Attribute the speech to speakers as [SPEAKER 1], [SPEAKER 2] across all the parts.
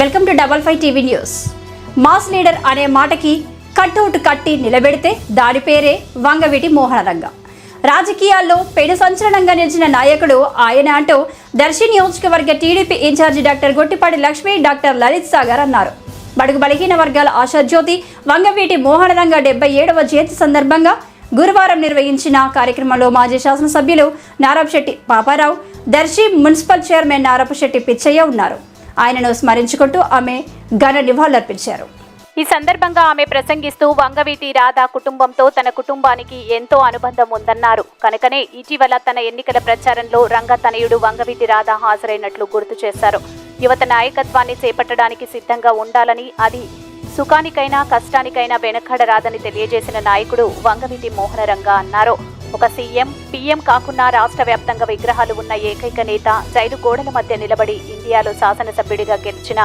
[SPEAKER 1] Welcome to double five TV news. Mass leader అనే మాటకి cutout కట్టి నిలబెడితే దాని పేరే వంగవీటి మోహనరంగ. రాజకీయాల్లో పెను సంచలనంగా నిలిచిన నాయకుడు ఆయన అంటూ దర్శి నియోజకవర్గ TDP incharge doctor Gottipati Lakshmi doctor Lalit Sagar అన్నారు. బడుగు బలహీన వర్గాల ఆశాజ్యోతి వంగవీటి మోహనరంగ డెబ్బై ఏడవ జయంతి సందర్భంగా గురువారం నిర్వహించిన కార్యక్రమంలో మాజీ శాసనసభ్యులు నారపశెట్టి పాపారావు దర్శి మున్సిపల్ చైర్మన్ నారపశెట్టి పిచ్చయ్య ఉన్నారు. ఆయనను స్మరించుకుంటూ ఆమె ఘన నివాళులర్పించారు.
[SPEAKER 2] ఈ సందర్భంగా ఆమె ప్రసంగిస్తూ వంగవీటి రాధ కుటుంబంతో తన కుటుంబానికి ఎంతో అనుబంధం ఉందన్నారు. కనుకనే ఇటీవల తన ఎన్నికల ప్రచారంలో రంగతనయుడు వంగవీటి రాధ హాజరైనట్లు గుర్తు చేశారు. యువత నాయకత్వాన్ని చేపట్టడానికి సిద్ధంగా ఉండాలని అది సుఖానికైనా కష్టానికైనా వెనకడరాదని తెలియజేసిన నాయకుడు వంగవీటి మోహనరంగా అన్నారు. ఒక సీఎం పీఎం కాకుండా రాష్ట్ర వ్యాప్తంగా విగ్రహాలు ఉన్న ఏకైక నేత జైలు గోడల మధ్య నిలబడి ఇండియాలో శాసనసభ్యుడిగా గెలిచిన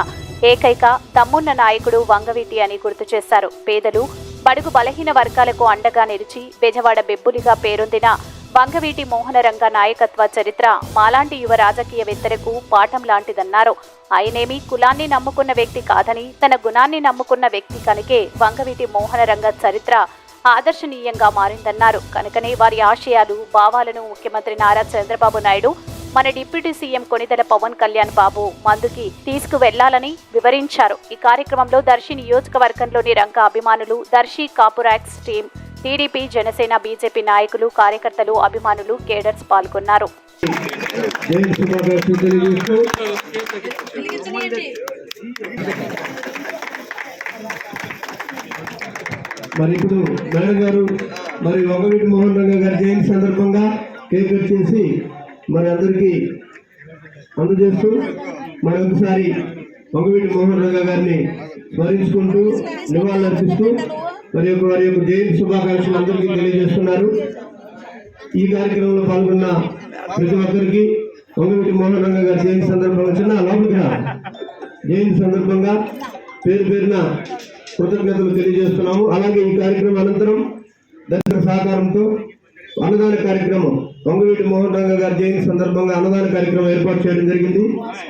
[SPEAKER 2] ఏకైక తమ్మున్న నాయకుడు వంగవీటి అని గుర్తు చేశారు. పేదలు బడుగు బలహీన వర్గాలకు అండగా నిలిచి బెజవాడ బెబ్బులిగా పేరొందిన వంగవీటి మోహనరంగ నాయకత్వ చరిత్ర మాలాంటి యువ రాజకీయవేత్తలకు పాఠం లాంటిదన్నారు. ఆయనేమి కులాన్ని నమ్ముకున్న వ్యక్తి కాదని తన గుణాన్ని నమ్ముకున్న వ్యక్తి కనుకే వంగవీటి మోహనరంగ చరిత్ర ఆదర్శనీయంగా మారిందన్నారు. కనుకనే వారి ఆశయాలు భావాలను ముఖ్యమంత్రి నారా చంద్రబాబు నాయుడు మన డిప్యూటీ సీఎం కొనిదెల పవన్ కళ్యాణ్ బాబు మందుకి తీసుకువెళ్ళాలని వివరించారు. ఈ కార్యక్రమంలో దర్శి నియోజకవర్గంలోని రంగ అభిమానులు Darsi Kapu rocks team TDP Janasena BJP నాయకులు కార్యకర్తలు అభిమానులు కేడర్స్ పాల్గొన్నారు.
[SPEAKER 3] మరి ఇప్పుడు మేడం గారు మరి ఒకవేటి మోహన్ రంగ గారి జయంతి సందర్భంగా కేక్ కట్ చేసి మరి అందరికీ అందజేస్తూ మరొకసారి ఒకవీటి మోహన్ రంగ గారిని స్మరించుకుంటూ నివాళులర్పిస్తూ మరి యొక్క వారి యొక్క జయంతి శుభాకాంక్షలు అందరికీ తెలియజేస్తున్నారు. ఈ కార్యక్రమంలో పాల్గొన్న ప్రతి ఒక్కరికి ఒకవేటి మోహన్ రంగ గారి జయంతి సందర్భంగా చిన్న లోపలికి జయంతి సందర్భంగా పేరు పేరున కృతజ్ఞతలు తెలియజేస్తున్నాము. అలాగే ఈ కార్యక్రమం అనంతరం దర్శక సహకారంతో అన్నదాన కార్యక్రమం పొంగవీటి మోహన్ రంగ గారి జయంతి సందర్భంగా అన్నదాన కార్యక్రమం ఏర్పాటు చేయడం జరిగింది.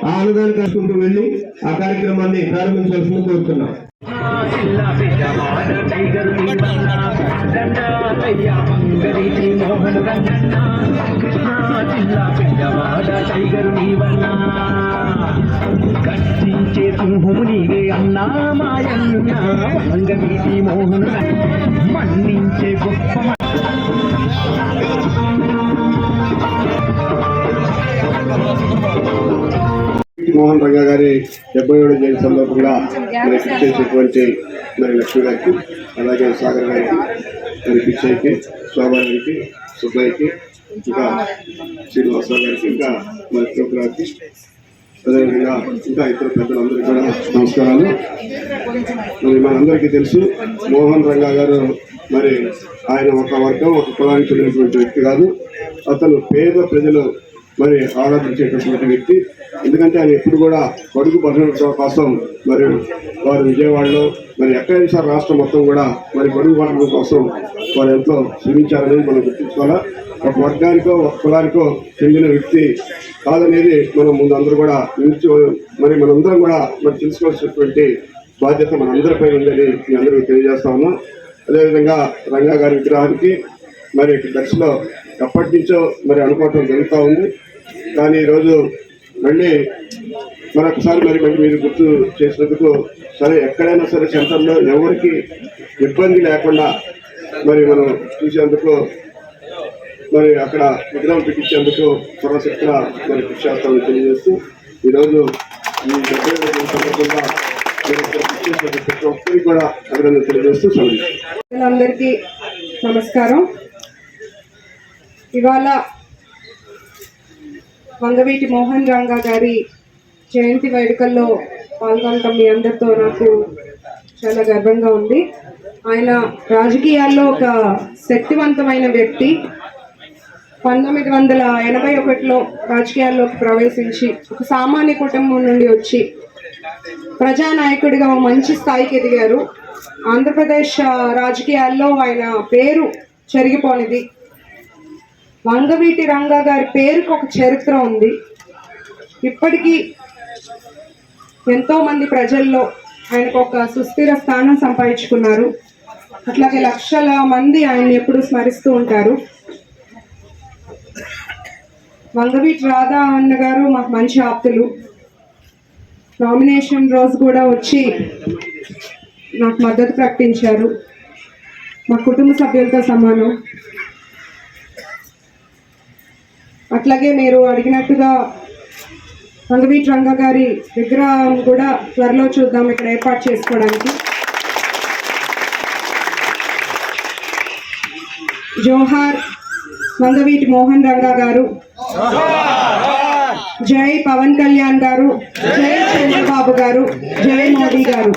[SPEAKER 3] ఆ అన్నదాన కలుసుకుంటూ వెళ్ళి ఆ కార్యక్రమాన్ని ప్రారంభించాల్సింది కోరుతున్నాం.
[SPEAKER 4] కట్టించే సింహము నీవే అన్నా మాయన్న వంగవీటి మోహన మన్నించే గొప్ప
[SPEAKER 3] మోహన్ రంగ గారి డెబ్బై ఏడు జయంతి సందర్భంగా మరి కృషి మరి లక్ష్మి గారికి అలాగే సాగర్ గారికి మరి పిచ్చయ్యకి శోభా గారికి సుబ్బయ్యకి ఇంకా శ్రీనివాసరావు గారికి ఇంకా మరి ప్రోగ్రామ్కి అదేవిధంగా ఇంకా ఇతర పెద్దలందరికీ కూడా నమస్కారాలు. మరి మనందరికీ తెలుసు మోహన్ రంగా గారు మరి ఆయన ఒక వర్గం ఒక కులానికి చెందినటువంటి వ్యక్తి కాదు. అతను పేద ప్రజలు మరి ఆరాధించేటటువంటి వ్యక్తి. ఎందుకంటే ఆయన ఎప్పుడు కూడా పొడుగు బలహీనత కోసం మరి వారు విజయవాడలో మరి ఎక్కడైనా సార్ రాష్ట్రం మొత్తం కూడా మరి పొడుగు బలహీనత కోసం వారు ఎంతో శ్రమించారనేది మనం గుర్తించుకోవాలా. ఒక వర్గానికో ఒక కులానికో చెందిన వ్యక్తి కాదనేది మనం ముందు అందరూ కూడా నిలిచి మరి మనందరం కూడా మరి తెలుసుకోవాల్సినటువంటి బాధ్యత మనందరిపై ఉందని మీ అందరికీ తెలియజేస్తా ఉన్నాం. అదేవిధంగా రంగా గారి విగ్రహానికి మరి దర్శలో ఎప్పటి నుంచో మరి అనుకోవటం జరుగుతూ ఉంది. కానీ ఈరోజు మళ్ళీ మరొకసారి మరి మళ్ళీ మీరు గుర్తు చేసినందుకు సరే ఎక్కడైనా సరే సెంటర్లో ఎవరికి ఇబ్బంది లేకుండా మరి మనం చూసేందుకు మరి అక్కడ విగ్రహం పెట్టించేందుకు సర్వశక్తిగా మరి కృషి చేస్తామని తెలియజేస్తూ ఈరోజు ఈ డెబ్బై సందర్భంగా ప్రతి ఒక్కరికి కూడా అభినందన తెలియజేస్తూ సెలవు.
[SPEAKER 5] అందరికీ నమస్కారం. ఇవాళ వంగవీటి మోహన్ రంగా గారి జయంతి వేడుకల్లో పాల్గొనటం మీ అందరితో నాకు చాలా గర్వంగా ఉంది. ఆయన రాజకీయాల్లో ఒక శక్తివంతమైన వ్యక్తి. పంతొమ్మిది వందల ఎనభై ఒకటిలో రాజకీయాల్లోకి ప్రవేశించి ఒక సామాన్య కుటుంబం నుండి వచ్చి ప్రజానాయకుడిగా మంచి స్థాయికి ఎదిగారు. ఆంధ్రప్రదేశ్ రాజకీయాల్లో ఆయన పేరు చెరిగిపోనిది. వంగవీటి రంగా గారి పేరుకు ఒక చరిత్ర ఉంది. ఇప్పటికీ ఎంతో మంది ప్రజల్లో ఆయనకు ఒక సుస్థిర స్థానం సంపాదించుకున్నారు. అట్లాగే లక్షల మంది ఆయన్ని ఎప్పుడు స్మరిస్తూ ఉంటారు. వంగవీటి రాధా అన్న గారు మాకు మంచి ఆప్తులు. నామినేషన్ రోజు కూడా వచ్చి నాకు మద్దతు ప్రకటించారు. మా కుటుంబ సభ్యులతో సమానం. అట్లాగే మీరు అడిగినట్టుగా రంగవీట్ రంగ గారి విగ్రహం కూడా త్వరలో చూద్దాం ఇక్కడ ఏర్పాటు చేసుకోవడానికి. జోహార్ వంగవీటి మోహన్ రంగా గారు. జై పవన్ కళ్యాణ్ గారు. జై చంద్రబాబు గారు. జై మోదీ గారు.